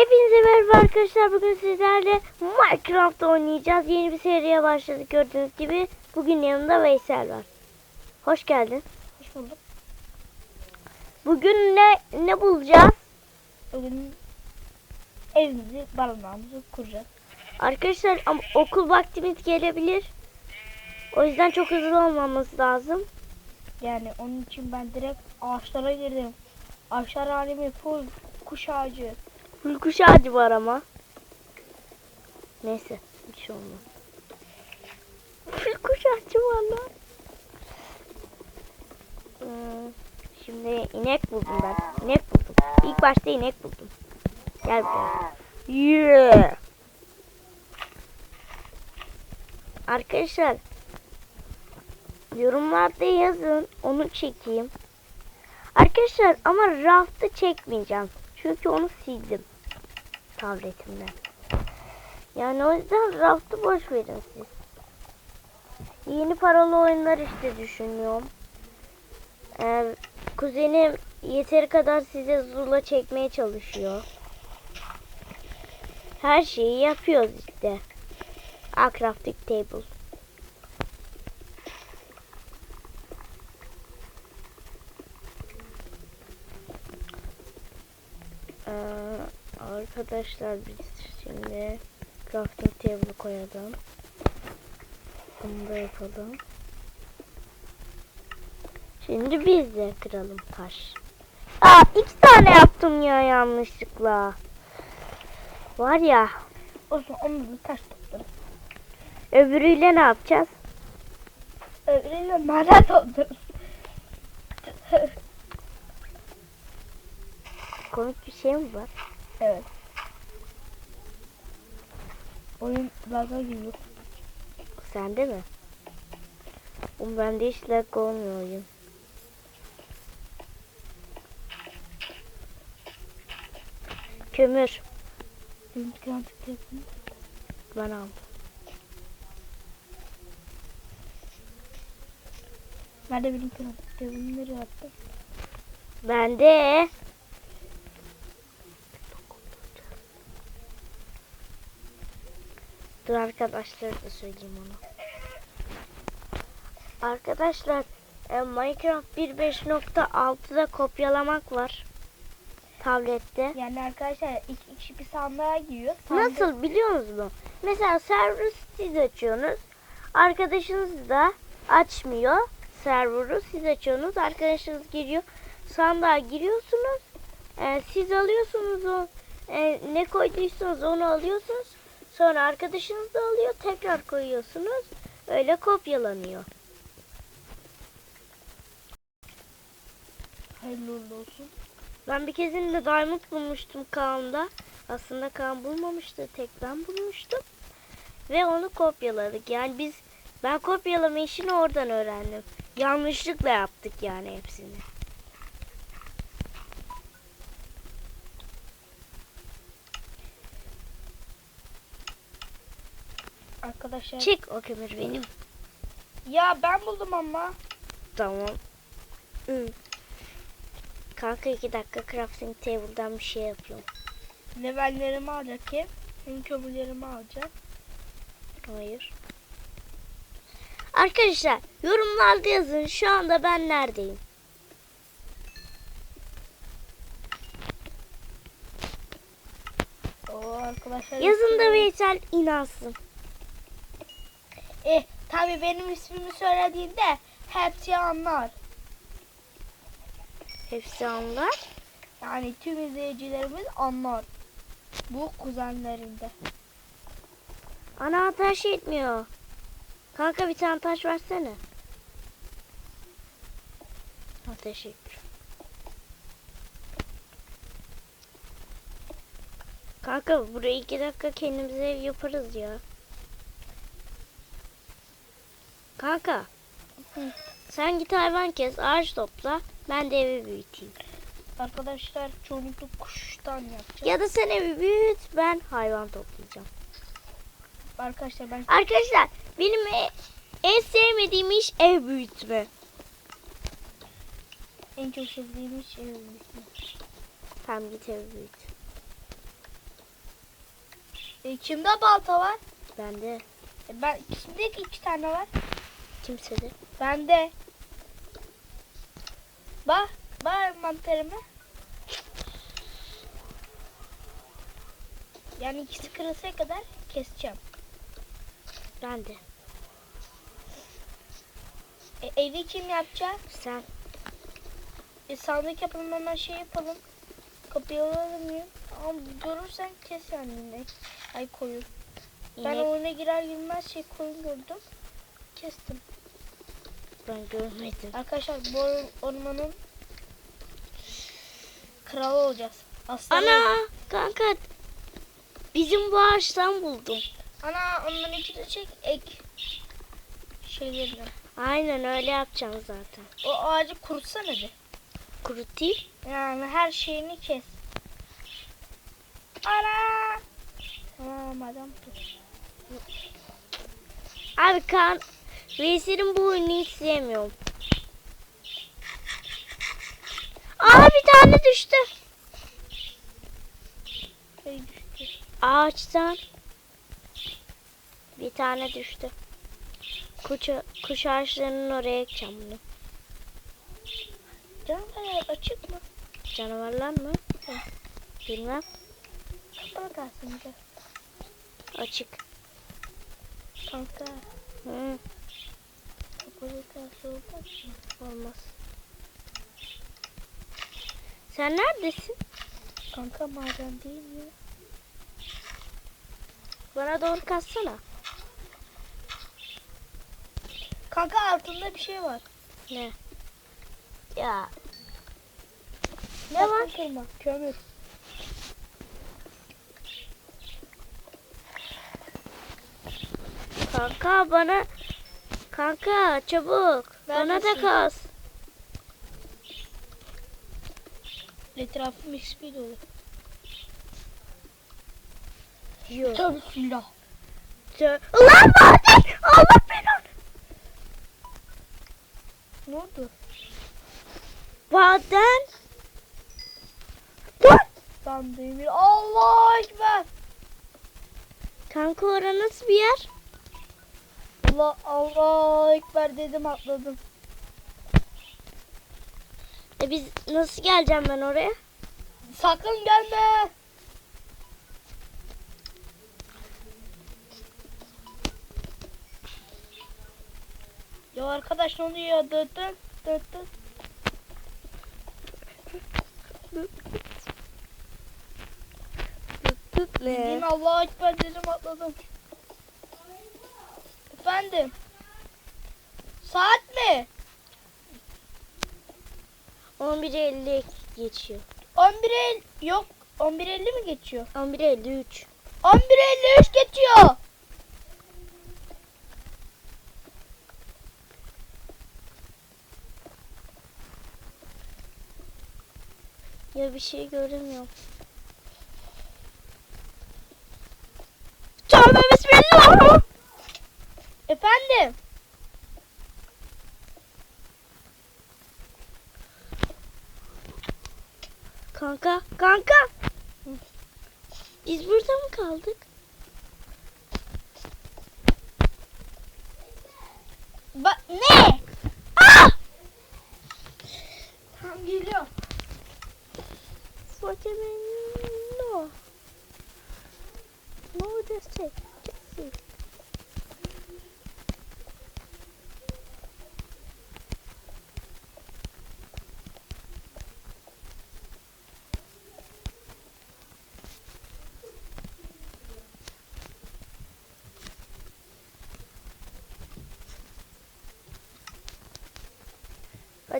Hepinize merhaba arkadaşlar. Bugün sizlerle Minecraft oynayacağız. Yeni bir seriye başladık gördüğünüz gibi. Bugün yanımda Veysel var. Hoş geldin. Hoş bulduk. Bugün ne ne bulacağız? Bugün evimizi, barınağımızı kuracağız. Arkadaşlar ama okul vaktimiz gelebilir. O yüzden çok hızlı olmamız lazım. Yani onun için ben direkt ağaçlara girdim. Ağaçlar alemi full kuş ağacı. Full kuş ağacı var ama. Neyse bir şey olmaz. Full kuş ağacı var lan. Hmm, şimdi inek buldum ben. İnek buldum. İlk başta inek buldum. Gel buraya. Yeah. Arkadaşlar yorumlarda yazın onu çekeyim. Arkadaşlar ama raftı çekmeyeceğim. Çünkü onu sildim tabletimden. Yani o yüzden raftı boş verin siz. Yeni paralı oyunlar işte düşünüyorum. Ee, kuzenim yeteri kadar size zula çekmeye çalışıyor. Her şeyi yapıyoruz işte. A crafting table. Ee, arkadaşlar biz şimdi crafting table koyalım. Bunu da yapalım. Şimdi biz de kıralım taş. Aa iki tane yaptım ya yanlışlıkla. Var ya Olsun onu da taş toplarız. öbürüyle ne yapacağız? Öbürüyle maden toplarız. Komik bir şey mi var? evet. Oyun laga giriyor. Sende mi? Oğlum bende hiç lag olmuyor oyun. Kömür. Benim krallık telefonu. Ben aldım. Nerede benim krallık telefonu nereye attın? Bende. Dur arkadaşlar da söyleyeyim onu. Arkadaşlar e, Minecraft 1.5.6'da kopyalamak var. Tablette. Yani arkadaşlar iki kişi bir sandığa giriyor. Sandık- Nasıl biliyor musunuz? Mesela server siz açıyorsunuz. Arkadaşınız da açmıyor server'ı. Siz açıyorsunuz. Arkadaşınız giriyor. Sandığa giriyorsunuz. Ee, siz alıyorsunuz o e, ne koyduysanız onu alıyorsunuz. Sonra arkadaşınız da alıyor. Tekrar koyuyorsunuz. Öyle kopyalanıyor. Hayırlı olsun. Ben bir kezinde diamond bulmuştum Kaan'da. Aslında Kaan bulmamıştı. Tek ben bulmuştum. Ve onu kopyaladık. Yani biz ben kopyalama işini oradan öğrendim. Yanlışlıkla yaptık yani hepsini. Arkadaşlar. Çık o kömür benim. Ya ben buldum ama. Tamam. Hı. Kanka iki dakika crafting table'dan bir şey yapıyorum. Levellerimi alacak ki. Benim kömürlerimi alacak. Hayır. Arkadaşlar yorumlarda yazın şu anda ben neredeyim. Oo arkadaşlar. Yazın da Veysel inansın. Eh tabi benim ismimi söylediğinde hepsi anlar. Hepsi anlar. Yani tüm izleyicilerimiz anlar. Bu kuzenlerinde. Ana taş yetmiyor. Kanka bir tane taş versene. Ha, teşekkür. Kanka buraya iki dakika kendimize ev yaparız ya. Kanka. Hı. Sen git hayvan kes, ağaç topla. Ben de evi büyüteyim. Arkadaşlar çoğunlukla kuştan yapacağız. Ya da sen evi büyüt, ben hayvan toplayacağım. Arkadaşlar ben Arkadaşlar benim e- en sevmediğim iş ev büyütme. en çok sevdiğim şey. Tamam git evi büyüt. E, kimde balta var? Bende. E, ben kimde iki tane var? Kimsede. Bende. Bak, bak mantarıma. Yani ikisi kırılsaya kadar keseceğim. Bende. E, evi kim yapacak? Sen. E, sandık yapalım hemen şey yapalım. Kapıyı alalım ya. Ama görürsen kes yani yine. Ay koyun. Ben oyuna girer girmez şey koyun gördüm. Kestim. ben görmedim. Arkadaşlar bu ormanın kralı olacağız. Aslan Ana kanka. Bizim bu ağaçtan buldum. Ana onların içine çek ek şeylerini. Aynen öyle yapacağım zaten. O ağacı kurutsana bir. Kurutayım. Yani her şeyini kes. Ana! Tamam adam. Abi kan Veysel'in bu oyunu hiç sevmiyorum. Aa bir tane düştü. Ağaçtan. Bir tane düştü. Kuş, kuş ağaçlarının oraya ekeceğim bunu. Canavar açık mı? Canavarlar mı? Bilmem. Kapalı kalsın. Açık. Kanka Hı, olmaz. Sen neredesin? Kanka maden değil mi? Bana doğru kaçsana. Kanka altında bir şey var. Ne? Ya Ne Sakın var? Kırma. Kömür. kanka bana kanka çabuk bana da kas. Etrafım XP dolu. Yok. Tabii silah. Ulan maden! Allah belanı! Ne oldu? Maden! Dur! Tam demir. Allah ekber. Kanka orası nasıl bir yer? Allah Allah ekber dedim atladım. E biz nasıl geleceğim ben oraya? Sakın gelme. Ya arkadaş ne oluyor? Dıt dıt dıt dıt. Tut Bildiğin Allah ekber dedim atladım. Efendim. Saat mi? 11.50 geçiyor. 11 el yok 11.50 mi geçiyor? 11.53. 11.53 geçiyor. Ya bir şey göremiyorum. Tövbe bismillah! Efendim. Kanka! Biz burada mı kaldık?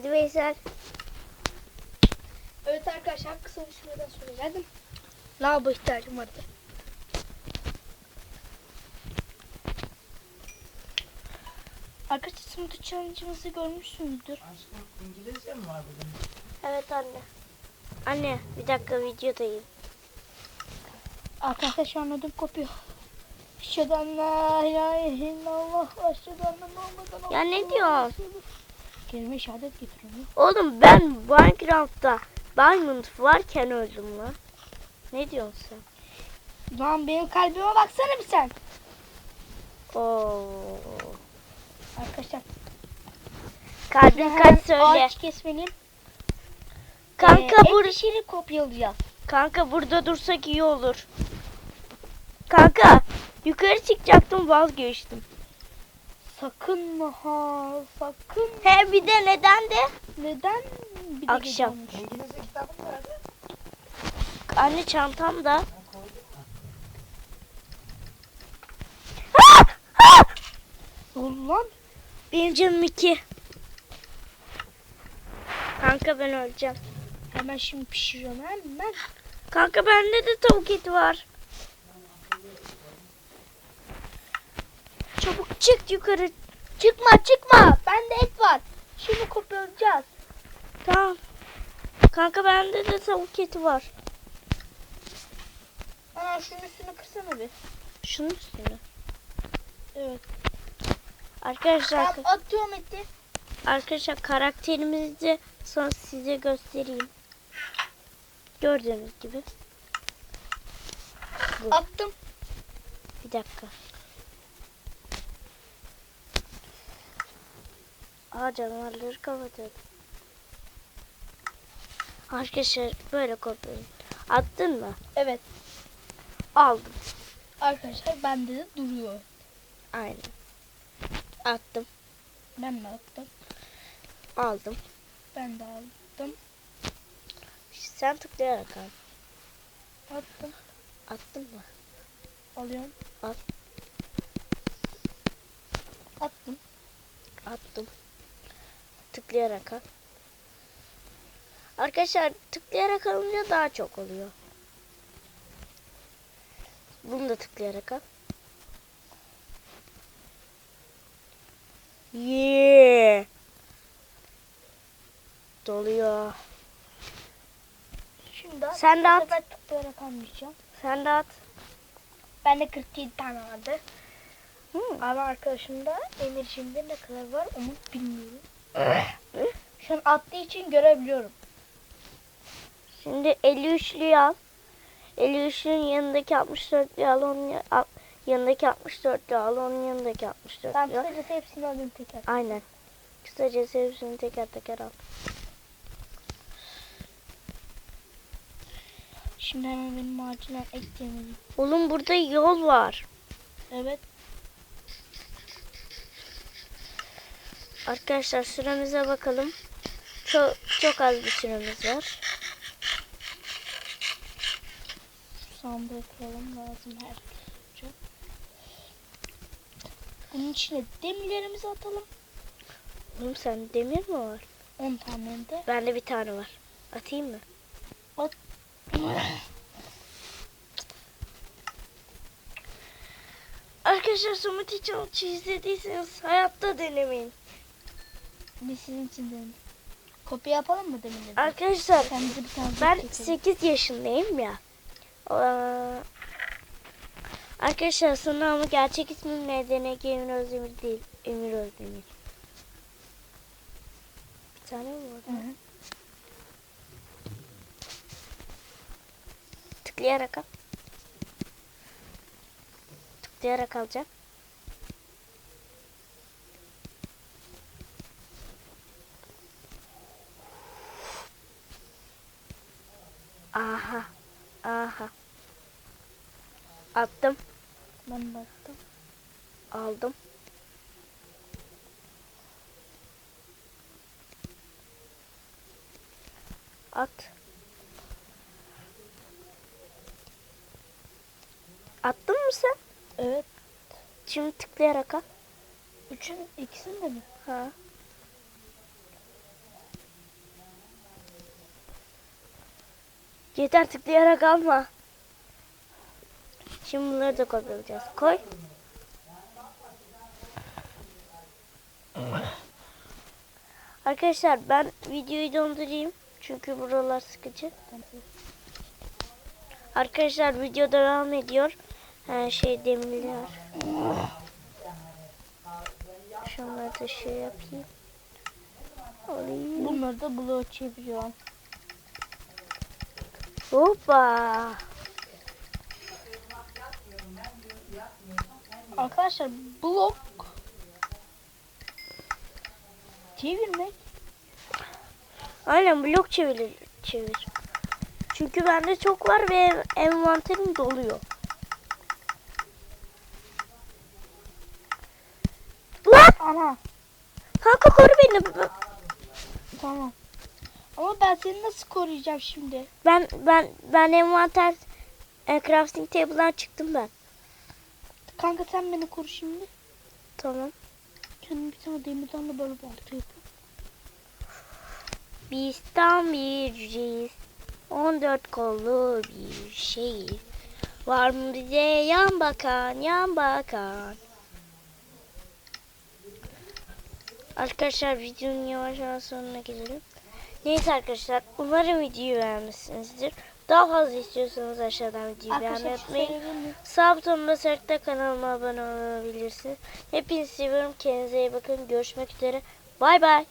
Hadi Veysel. Evet arkadaşlar kısa bir süreden sonra geldim. Lavabo ihtiyacım vardı. Arkadaşlar smoothie challenge'ımızı görmüşsünüzdür. Aşkım İngilizce mi var bugün? Evet anne. Anne bir dakika videodayım. Arkadaşlar şu an ödüm kopuyor. Eşheden la ilahe illallah. Eşheden Muhammeden Ya ne diyorsun? Kelime şehadet getiriyor. Oğlum ben Minecraft'ta Diamond varken öldüm lan. Ne diyorsun sen? Lan benim kalbime baksana bir sen. Oo. Arkadaşlar. Kalbin hemen kaç söyle. Ağaç kesmeliyim. Kanka ee, bur pişirip kopyalayacağız. kanka burada dursak iyi olur. Kanka yukarı çıkacaktım vazgeçtim. Sakın mı ha? Sakın. He bir de neden de Neden? Bir de Akşam. gece olmuş. İngilizce kitabın nerede? anne koyduk mu? Dur lan. Benim canım iki. Kanka ben öleceğim. Hemen şimdi pişiriyorum hemen. Kanka bende de tavuk eti var. Çabuk çık yukarı. Çıkma çıkma. Bende et var. Şimdi kopyalayacağız. Tamam. Kanka bende de tavuk eti var. Aa şunun üstünü kırsana bir. Şunun üstüne. Evet. Arkadaşlar Tamam atıyorum eti. arkadaşlar karakterimizi de sonra size göstereyim. Gördüğünüz gibi. Attım. Bir dakika. Aa canavarları kapatıyordum. Arkadaşlar böyle kopyalım. Attın mı? Evet. Aldım. Arkadaşlar bende de duruyor. Aynen. Attım. Ben de attım. Aldım. Ben de aldım. Sen tıklayarak al. Attım. Attın mı? Alıyorum. Al. Attım. Attım. Tıklayarak al. Arkadaşlar tıklayarak alınca daha çok oluyor. Bunu da tıklayarak al. Yeah. Doluyor. Şimdi at. Sen de at. sefer tıklayarak almayacağım. Sen de at. Bende 47 tane vardı. Hmm. Ama arkadaşımda Emir'cimde ne kadar var onu bilmiyorum. Şu an attığı için görebiliyorum. Şimdi 53'lüyü al. 53'lünün yanındaki 64'lüyü al. Onun al- yanındaki 64'lüyü al. Onun yanındaki 64'lüyü Ben kısacası hepsini alayım teker. Aynen. Kısacası hepsini teker teker al. Şimdi hemen benim acilen eklemeliyim. Oğlum burada yol var. Evet. Arkadaşlar süremize bakalım. Çok çok az bir süremiz var. Sandığı koyalım lazım her şey. Bunun içine demirlerimizi atalım. Oğlum sende demir mi var? 10 tane de. Bende bir tane var. Atayım mı? At. Arkadaşlar Sumut Challenge izlediyseniz hayatta denemeyin. Biz sizin için denedim. Kopya yapalım mı? Arkadaşlar Kendimize bir tane Ben çekelim. 8 yaşındayım ya. Ee, Arkadaşlar sonra ama gerçek ismim NDNG Emir Özdemir değil. Emir Özdemir. Bir tane mi var? hı. Tıklayarak al. Tıklayarak alacağım. Aha. Aha. Attım. Ben de attım. Aldım. At. Attın mı sen? Evet. Şimdi tıklayarak al. Üçün ikisini de mi? Ha. Yeter tıklayarak alma. Şimdi bunları da kopyalayacağız. Koy. Arkadaşlar ben videoyu dondurayım. Çünkü buralar sıkıcı. Arkadaşlar video devam ediyor. Her şey demirler. Şunları da şey yapayım. Alayım. Bunları da bloğa çeviriyorum. Hoppa. Arkadaşlar blok çevirmek Aynen blok çevir. çevir. Çünkü bende çok var ve envanterim doluyor. Lan! ana Kanka koru beni. tamam. Ama ben seni nasıl koruyacağım şimdi? Ben ben ben envanter e, crafting table'dan çıktım ben. Kanka sen beni koru şimdi. Tamam. Kendim bir tane demirden de böyle balta yapayım. Bizden birciyiz. 14 kollu bir şeyiz. Var mı bize yan bakan, yan bakan? Arkadaşlar videonun yavaş yavaş sonuna gelelim. Neyse arkadaşlar umarım videoyu beğenmişsinizdir. Daha fazla istiyorsanız aşağıdan videoyu beğenmeyi Arkadaşlar unutmayın. Sağ butonuna da kanalıma abone olabilirsiniz. Hepinizi seviyorum. Kendinize iyi bakın. Görüşmek üzere. Bay bay.